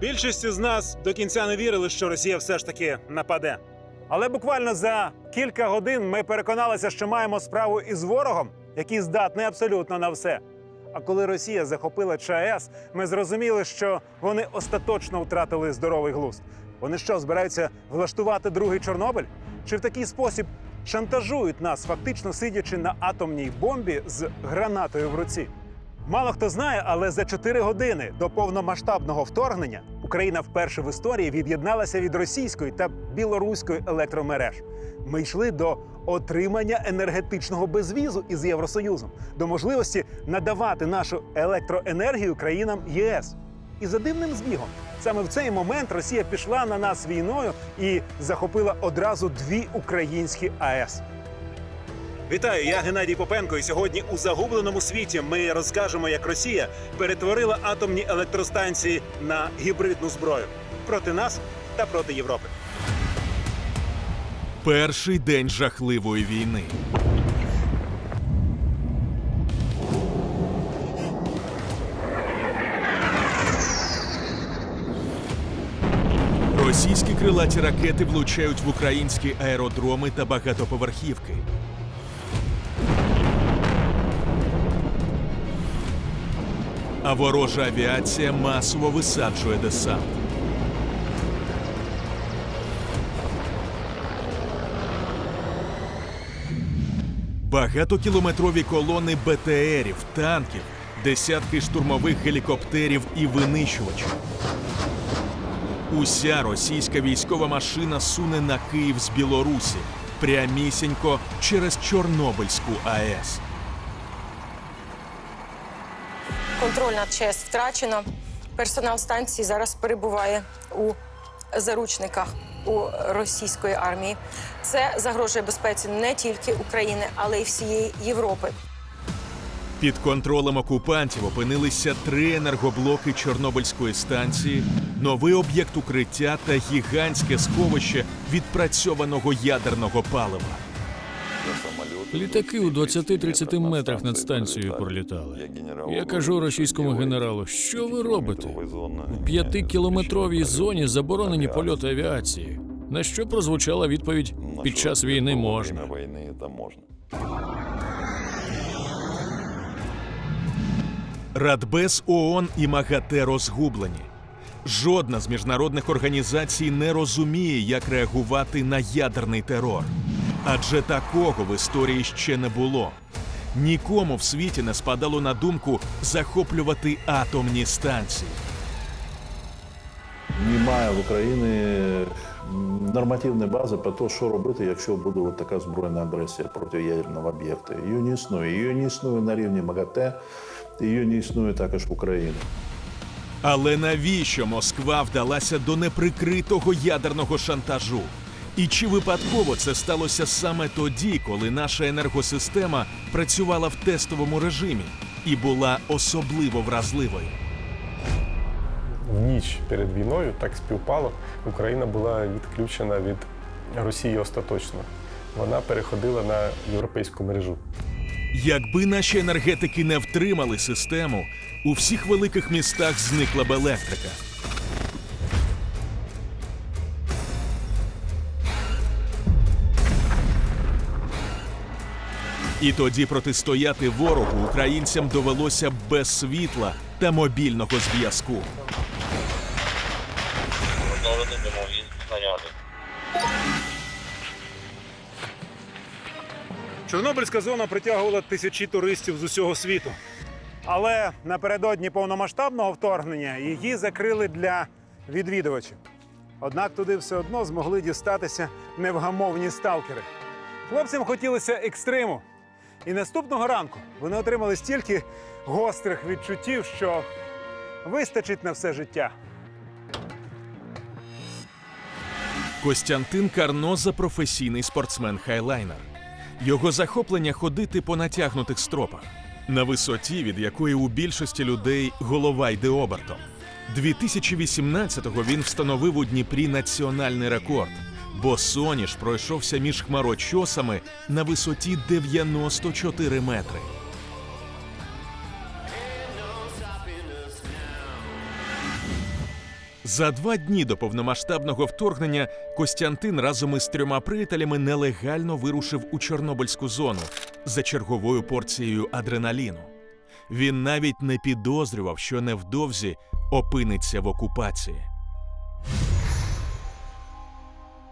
Більшість з нас до кінця не вірили, що Росія все ж таки нападе. Але буквально за кілька годин ми переконалися, що маємо справу із ворогом, який здатний абсолютно на все. А коли Росія захопила ЧАЕС, ми зрозуміли, що вони остаточно втратили здоровий глузд. Вони що, збираються влаштувати другий Чорнобиль? Чи в такий спосіб шантажують нас, фактично сидячи на атомній бомбі з гранатою в руці? Мало хто знає, але за 4 години до повномасштабного вторгнення Україна вперше в історії від'єдналася від російської та білоруської електромереж. Ми йшли до отримання енергетичного безвізу із Євросоюзом, до можливості надавати нашу електроенергію країнам ЄС. І за дивним збігом, саме в цей момент Росія пішла на нас війною і захопила одразу дві українські АЕС. Вітаю, я Геннадій Попенко. І сьогодні у загубленому світі ми розкажемо, як Росія перетворила атомні електростанції на гібридну зброю проти нас та проти Європи. Перший день жахливої війни. Російські крилаті ракети влучають в українські аеродроми та багатоповерхівки. А ворожа авіація масово висаджує десант. Багатокілометрові колони БТРів, танків, десятки штурмових гелікоптерів і винищувачів. Уся російська військова машина суне на Київ з Білорусі прямісінько через Чорнобильську АЕС. Контроль над ЧАЕС втрачено. Персонал станції зараз перебуває у заручниках у російської армії. Це загрожує безпеці не тільки України, але й всієї Європи. Під контролем окупантів опинилися три енергоблоки Чорнобильської станції, новий об'єкт укриття та гігантське сховище відпрацьованого ядерного палива. Літаки у 20-30 метрах над станцією пролітали. Я кажу російському генералу, що ви робите? У п'ятикілометровій зоні заборонені польоти авіації. На що прозвучала відповідь під час війни можна. войны это можно. Радбез ООН і МАГАТЕ розгублені. Жодна з міжнародних організацій не розуміє, як реагувати на ядерний терор. Адже такого в історії ще не було. Нікому в світі не спадало на думку захоплювати атомні станції. Немає в Україні нормативної бази про те, що робити, якщо буде от така збройна агресія проти ядерного об'єкту. Її не існує. Її не існує на рівні МАГАТЕ, її не існує також в Україні. Але навіщо Москва вдалася до неприкритого ядерного шантажу? І чи випадково це сталося саме тоді, коли наша енергосистема працювала в тестовому режимі і була особливо вразливою? в ніч перед війною так співпало. Україна була відключена від Росії остаточно. Вона переходила на європейську мережу. Якби наші енергетики не втримали систему, у всіх великих містах зникла б електрика. І тоді протистояти ворогу українцям довелося без світла та мобільного зв'язку. Чорнобильська зона притягувала тисячі туристів з усього світу. Але напередодні повномасштабного вторгнення її закрили для відвідувачів. Однак туди все одно змогли дістатися невгамовні сталкери. Хлопцям хотілося екстриму. І наступного ранку вони отримали стільки гострих відчуттів, що вистачить на все життя. Костянтин Карноза професійний спортсмен-хайлайнер. Його захоплення ходити по натягнутих стропах на висоті, від якої у більшості людей голова йде обертом. 2018-го він встановив у Дніпрі національний рекорд, бо Соніш пройшовся між хмарочосами на висоті 94 метри. За два дні до повномасштабного вторгнення Костянтин разом із трьома приятелями нелегально вирушив у Чорнобильську зону за черговою порцією адреналіну. Він навіть не підозрював, що невдовзі опиниться в окупації.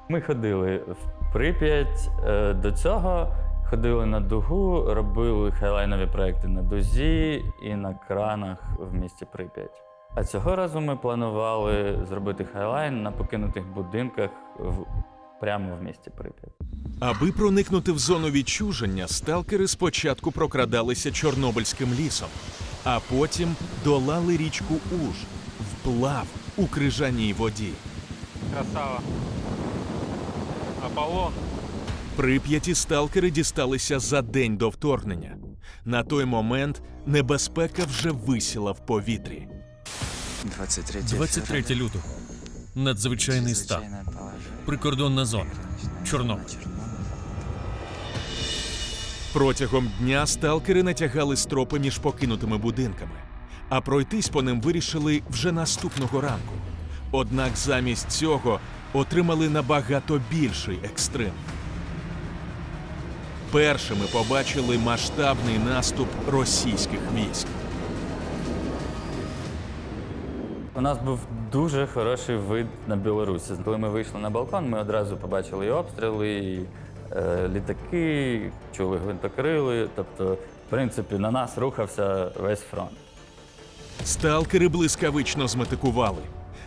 Ми ходили в Прип'ять. Е, До цього ходили на дугу, робили хайлайнові проекти на дузі і на кранах в місті Прип'ять. А цього разу ми планували зробити хайлайн на покинутих будинках в, прямо в місті Прип'ять. Аби проникнути в зону відчуження, сталкери спочатку прокрадалися Чорнобильським лісом, а потім долали річку Уж вплав у крижаній воді. Красава. Аполлон. Прип'яті сталкери дісталися за день до вторгнення. На той момент небезпека вже висіла в повітрі. 23, 23 лютого. Надзвичайний стан. Прикордонна зона. Чорнобиль. Протягом дня сталкери натягали стропи між покинутими будинками, а пройтись по ним вирішили вже наступного ранку. Однак замість цього отримали набагато більший екстрим. Першими побачили масштабний наступ російських військ. У нас був дуже хороший вид на Білорусі. Коли ми вийшли на балкон, ми одразу побачили і обстріли, і е, літаки, чули гвинтокрили. Тобто, в принципі, на нас рухався весь фронт. Сталкери блискавично зметикували.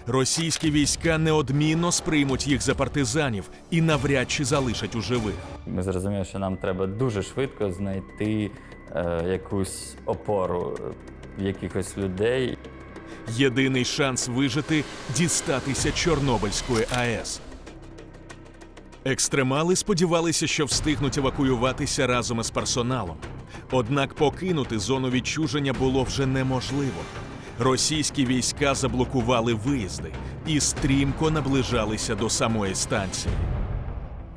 Російські війська неодмінно сприймуть їх за партизанів і навряд чи залишать у живих. Ми зрозуміли, що нам треба дуже швидко знайти е, якусь опору е, якихось людей. Єдиний шанс вижити дістатися Чорнобильської АЕС. Екстремали сподівалися, що встигнуть евакуюватися разом із персоналом. Однак покинути зону відчуження було вже неможливо. Російські війська заблокували виїзди і стрімко наближалися до самої станції.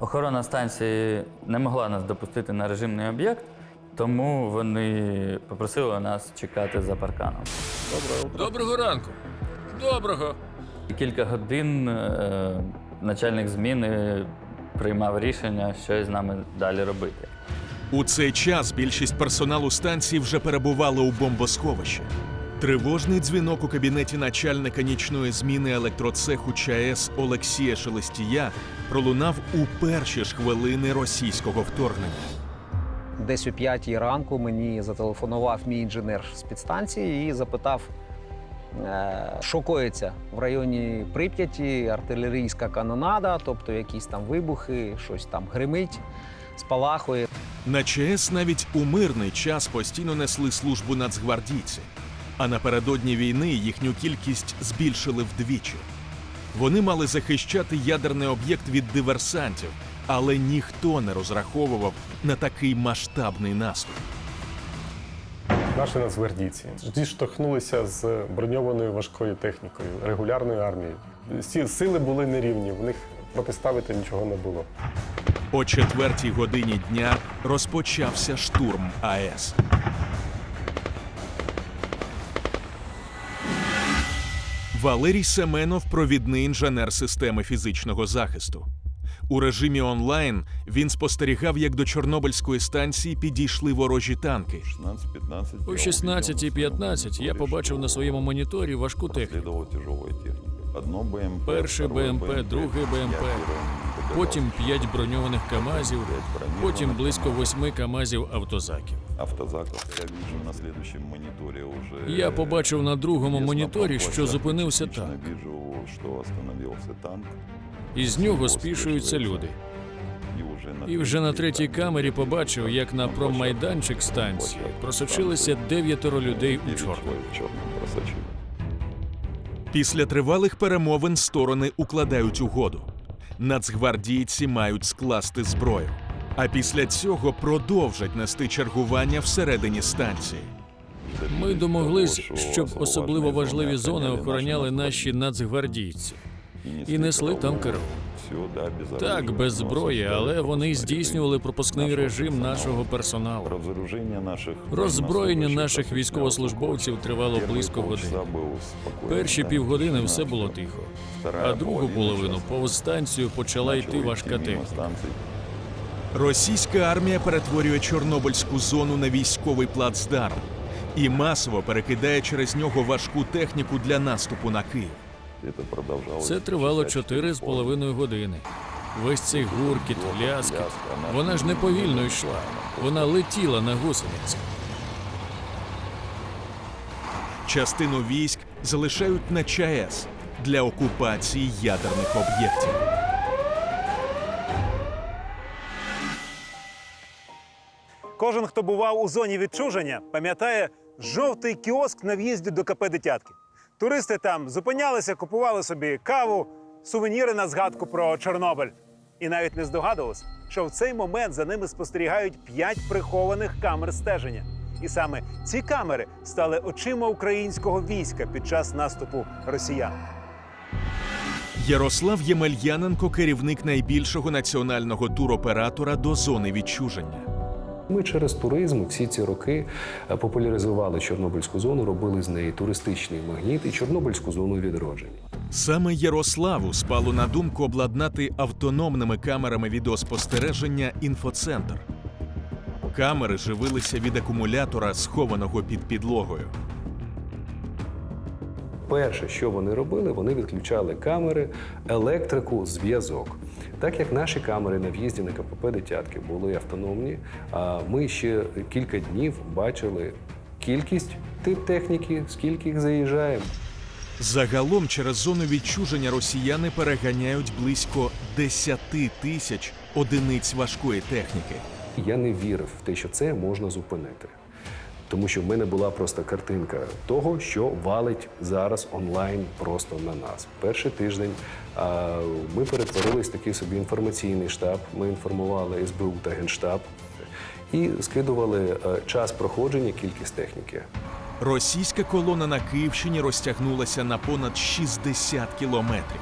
Охорона станції не могла нас допустити на режимний об'єкт, тому вони попросили нас чекати за парканом. Доброго Доброго ранку. Доброго. Кілька годин е, начальник зміни приймав рішення, що з нами далі робити. У цей час більшість персоналу станції вже перебували у бомбосховищі. Тривожний дзвінок у кабінеті начальника нічної зміни електроцеху ЧАЕС Олексія Шелестія пролунав у перші ж хвилини російського вторгнення. Десь о п'ятій ранку мені зателефонував мій інженер з підстанції і запитав, е, що коїться в районі Прип'яті, артилерійська канонада, тобто якісь там вибухи, щось там гримить, спалахує. На ЧАЕС навіть у мирний час постійно несли службу нацгвардійці, а напередодні війни їхню кількість збільшили вдвічі. Вони мали захищати ядерний об'єкт від диверсантів, але ніхто не розраховував на такий масштабний наступ. Наші нацгвардійці зіштовхнулися з броньованою важкою технікою, регулярною армією. Всі сили були нерівні, в них протиставити нічого не було. О четвертій годині дня розпочався штурм АЕС. Валерій Семенов провідний інженер системи фізичного захисту. У режимі онлайн він спостерігав, як до Чорнобильської станції підійшли ворожі танки. О 16.15 я побачив на своєму моніторі важку техніку. Перший БМП, другий БМП, Потім п'ять броньованих КАМАЗів, потім близько восьми КАМАЗів автозаків. Автозаков. Я вижу на следующем мониторе уже... Я побачив на другому моніторі, що зупинився танк. вижу, что остановился танк. І з нього спішуються люди. И уже на І вже на третій камері побачив, як на промайданчик станції просочилися дев'ятеро людей у чорному. Після тривалих перемовин сторони укладають угоду. Нацгвардійці мають скласти зброю. А після цього продовжать нести чергування всередині станції. Ми домоглись, щоб особливо важливі зони охороняли наші нацгвардійці і несли там керу. Так, без зброї, але вони здійснювали пропускний режим нашого персоналу. Роззброєння наших військовослужбовців тривало близько години. Перші півгодини все було тихо. А другу половину часу повз станцію почала йти важка техніка. Російська армія перетворює Чорнобильську зону на військовий плацдарм і масово перекидає через нього важку техніку для наступу на Київ. Це тривало часа чотири з чотири половиною години. Весь цей гуркіт, ляскіт. Вона ж не повільно йшла. Вона летіла на гусеницях. Частину військ залишають на ЧАЕС для окупації ядерних об'єктів. Кожен, хто бував у зоні відчуження, пам'ятає жовтий кіоск на в'їзді до КП Дитятки. Туристи там зупинялися, купували собі каву, сувеніри на згадку про Чорнобиль. І навіть не здогадувалися, що в цей момент за ними спостерігають п'ять прихованих камер стеження. І саме ці камери стали очима українського війська під час наступу росіян. Ярослав Ємельяненко керівник найбільшого національного туроператора до зони відчуження. Ми через туризм всі ці роки е, популяризували Чорнобильську зону, робили з неї туристичний магніт і Чорнобильську зону відродження. Саме Ярославу спало на думку обладнати автономними камерами відеоспостереження інфоцентр. Камери живилися від акумулятора, схованого під підлогою. Перше, що вони робили, вони відключали камери, електрику, зв'язок. Так як наші камери на в'їзді на КПП Дитятки були автономні, ми ще кілька днів бачили кількість тип техніки, скільки їх заїжджає. Загалом через зону відчуження росіяни переганяють близько 10 тисяч одиниць важкої техніки. Я не вірив в те, що це можна зупинити. Тому що в мене була просто картинка того, що валить зараз онлайн просто на нас. Перший тиждень ми перетворились в такий собі інформаційний штаб. Ми інформували СБУ та Генштаб і скидували е, час проходження, кількість техніки. Російська колона на Київщині розтягнулася на понад 60 кілометрів.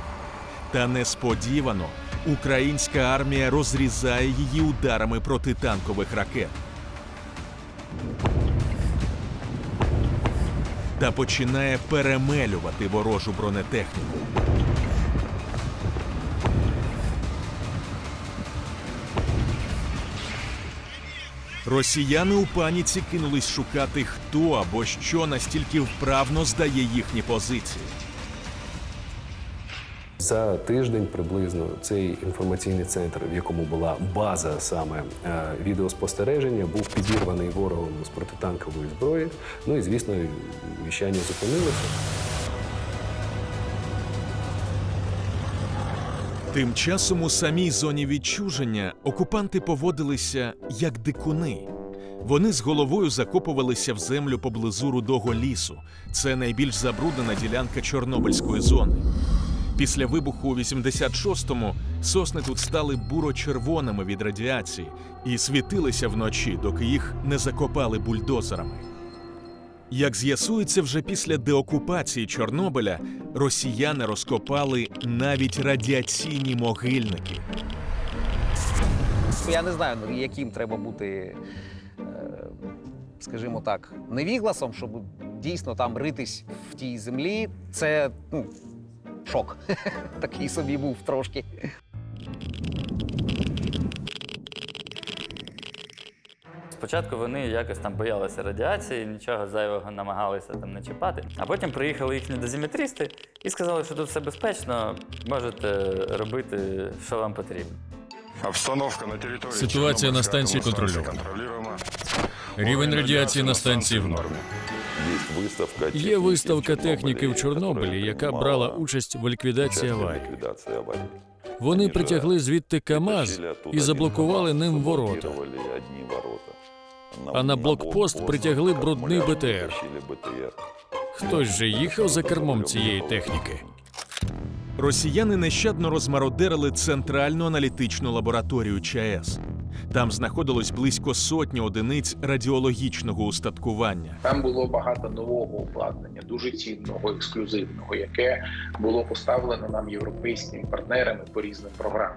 Та несподівано українська армія розрізає її ударами протитанкових ракет. Та починає перемелювати ворожу бронетехніку. Росіяни у паніці кинулись шукати, хто або що настільки вправно здає їхні позиції. За тиждень приблизно цей інформаційний центр, в якому була база саме е, відеоспостереження, був підірваний ворогом з протитанкової зброї. Ну і звісно, віщання зупинилося. Тим часом у самій зоні відчуження окупанти поводилися як дикуни. Вони з головою закопувалися в землю поблизу рудого лісу. Це найбільш забруднена ділянка Чорнобильської зони. Після вибуху у 86-му сосни тут стали буро-червоними від радіації і світилися вночі, доки їх не закопали бульдозерами. Як з'ясується, вже після деокупації Чорнобиля росіяни розкопали навіть радіаційні могильники. Я не знаю, яким треба бути, е, скажімо так, невігласом, щоб дійсно там ритись в тій землі. Це ну, шок. Такий собі був трошки. Спочатку вони якось там боялися радіації, нічого зайвого намагалися там не чіпати. А потім приїхали їхні дозиметристи і сказали, що тут все безпечно, можете робити, що вам потрібно. Обстановка на території Ситуація на станції контрольована. Рівень радіації на станції в нормі. Є виставка, Є виставка техніки в Чорнобилі, яка брала участь в ліквідації аварії. Вони притягли звідти КАМАЗ і заблокували ним ворота. А на блокпост притягли брудний БТР. Хтось же їхав за кермом цієї техніки. Росіяни нещадно розмародерили центральну аналітичну лабораторію ЧАЕС. Там знаходилось близько сотні одиниць радіологічного устаткування. Там було багато нового обладнання, дуже цінного, ексклюзивного, яке було поставлено нам європейськими партнерами по різним програмам.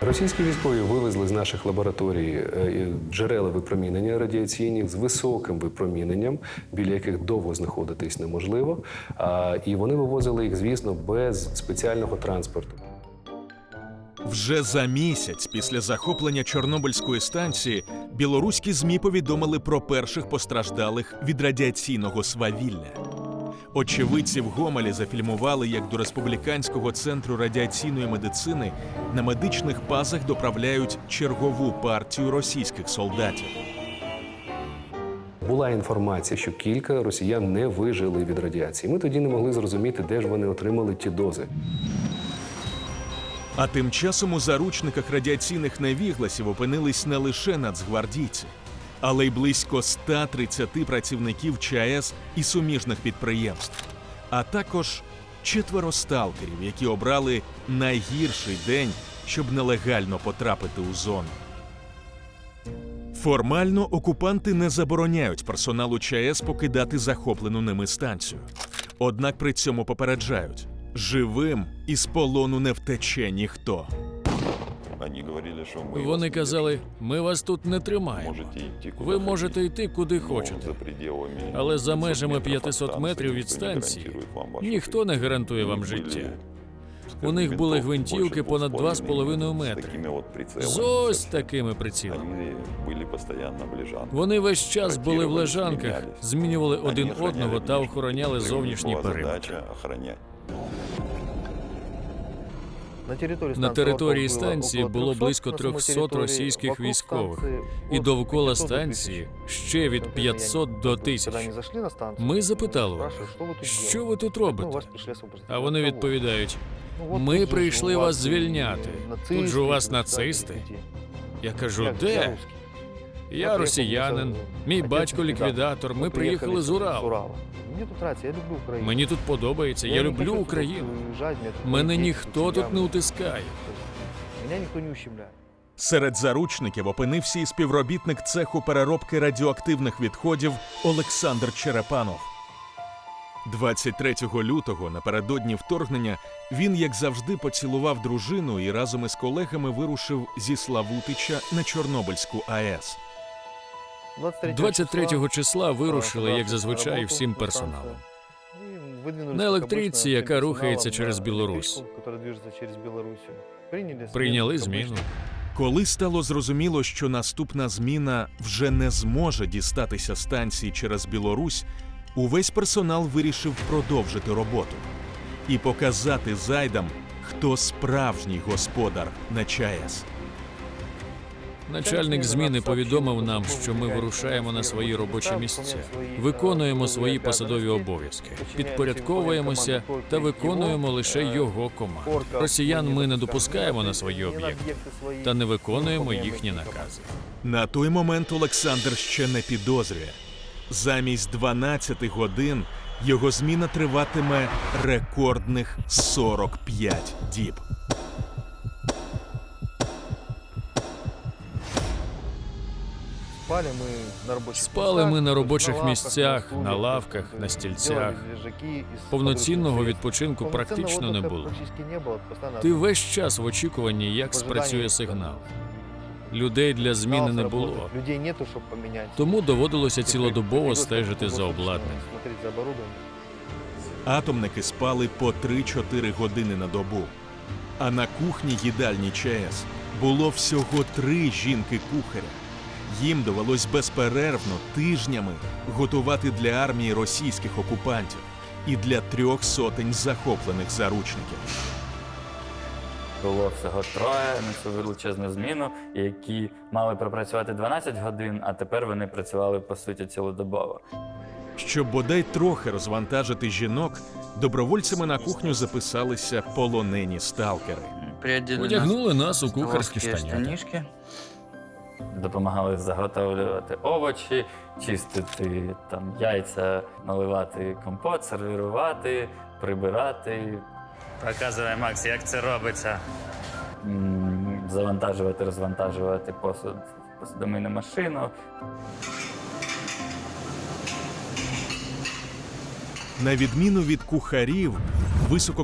Російські військові вивезли з наших лабораторій е, джерела випромінення радіаційних з високим випроміненням, біля яких довго знаходитись неможливо. І вони вивозили їх, звісно, без спеціального транспорту. Вже за місяць після захоплення Чорнобильської станції білоруські змі повідомили про перших постраждалих від радіаційного свавілля. Очевидці в Гомелі зафільмували, як до республіканського центру радіаційної медицини на медичних базах доправляють чергову партію російських солдатів. Була інформація, що кілька росіян не вижили від радіації. Ми тоді не могли зрозуміти, де ж вони отримали ті дози. А тим часом у заручниках радіаційних невігласів опинились не лише нацгвардійці, але й близько 130 працівників ЧАЕС і суміжних підприємств, а також четверо сталкерів, які обрали найгірший день, щоб нелегально потрапити у зону. Формально окупанти не забороняють персоналу ЧАЕС покидати захоплену ними станцію. Однак при цьому попереджають: живим із полону не втече ніхто. Они говорили, что мы Вони вас казали: ми вас тут не тримаємо. можете идти куда Ви можете йти куди хотите, но хочете. за пределами Але за 500 межами метров от 500 метрів від ніхто не станції гарантує вам вашу ніхто не гарантує вам життя. життя. У них були гвинтівки понад 2,5 метри. З ось такими прицілами. Они были постоянно в лежанках. Вони весь час були в Ротировались, лежанках, мінялись. змінювали Они один охраняли одного та внешний охороняли периметр. зовнішній Была периметр. На території станції було близько 300 російських військових, і довкола станції ще від 500 до 1000. Ми запитали що ви тут робите? А вони відповідають: ми прийшли вас звільняти. Тут же у вас нацисти. Я кажу, де? Я росіянин, мій батько ліквідатор. Ми приїхали з Уралу. Мені тут подобається, я люблю Україну. Мене ніхто тут не утискає. Серед заручників опинився і співробітник цеху переробки радіоактивних відходів Олександр Черепанов. 23 лютого, напередодні вторгнення, він, як завжди, поцілував дружину і разом із колегами вирушив зі Славутича на Чорнобильську АЕС. 23 числа вирушили, як зазвичай, всім персоналом. На електричці, яка рухається через Білорусь. Прийняли зміну. Коли стало зрозуміло, що наступна зміна вже не зможе дістатися станції через Білорусь, увесь персонал вирішив продовжити роботу і показати зайдам, хто справжній господар на ЧАЕС. Начальник зміни повідомив нам, що ми вирушаємо на свої робочі місця, виконуємо свої посадові обов'язки, підпорядковуємося та виконуємо лише його команди. Росіян ми не допускаємо на свої об'єкти та не виконуємо їхні накази. На той момент Олександр ще не підозрює. Замість 12 годин його зміна триватиме рекордних 45 діб. Спали ми на робочих місцях, на лавках, на стільцях. Повноцінного відпочинку практично не було. Ти весь час в очікуванні, як спрацює сигнал. Людей для зміни не було, Людей нету, щоб поміняти. тому доводилося цілодобово стежити за обладнанням. Атомники спали по 3-4 години на добу. А на кухні їдальні ЧАЕС було всього три жінки-кухаря. Їм довелось безперервно тижнями готувати для армії російських окупантів і для трьох сотень захоплених заручників. Було всього троє на цю величезну зміну, які мали пропрацювати 12 годин, а тепер вони працювали по суті цілодобово. Щоб бодай трохи розвантажити жінок, добровольцями на кухню записалися полонені сталкери. Одягнули нас у кухарські штанішки. Допомагали заготовлювати овочі, чистити там яйця, наливати компот, сервірувати, прибирати. Показує Макс, як це робиться. завантажувати, розвантажувати посуд в посудомийну машину. На відміну від кухарів, висококваліфіковані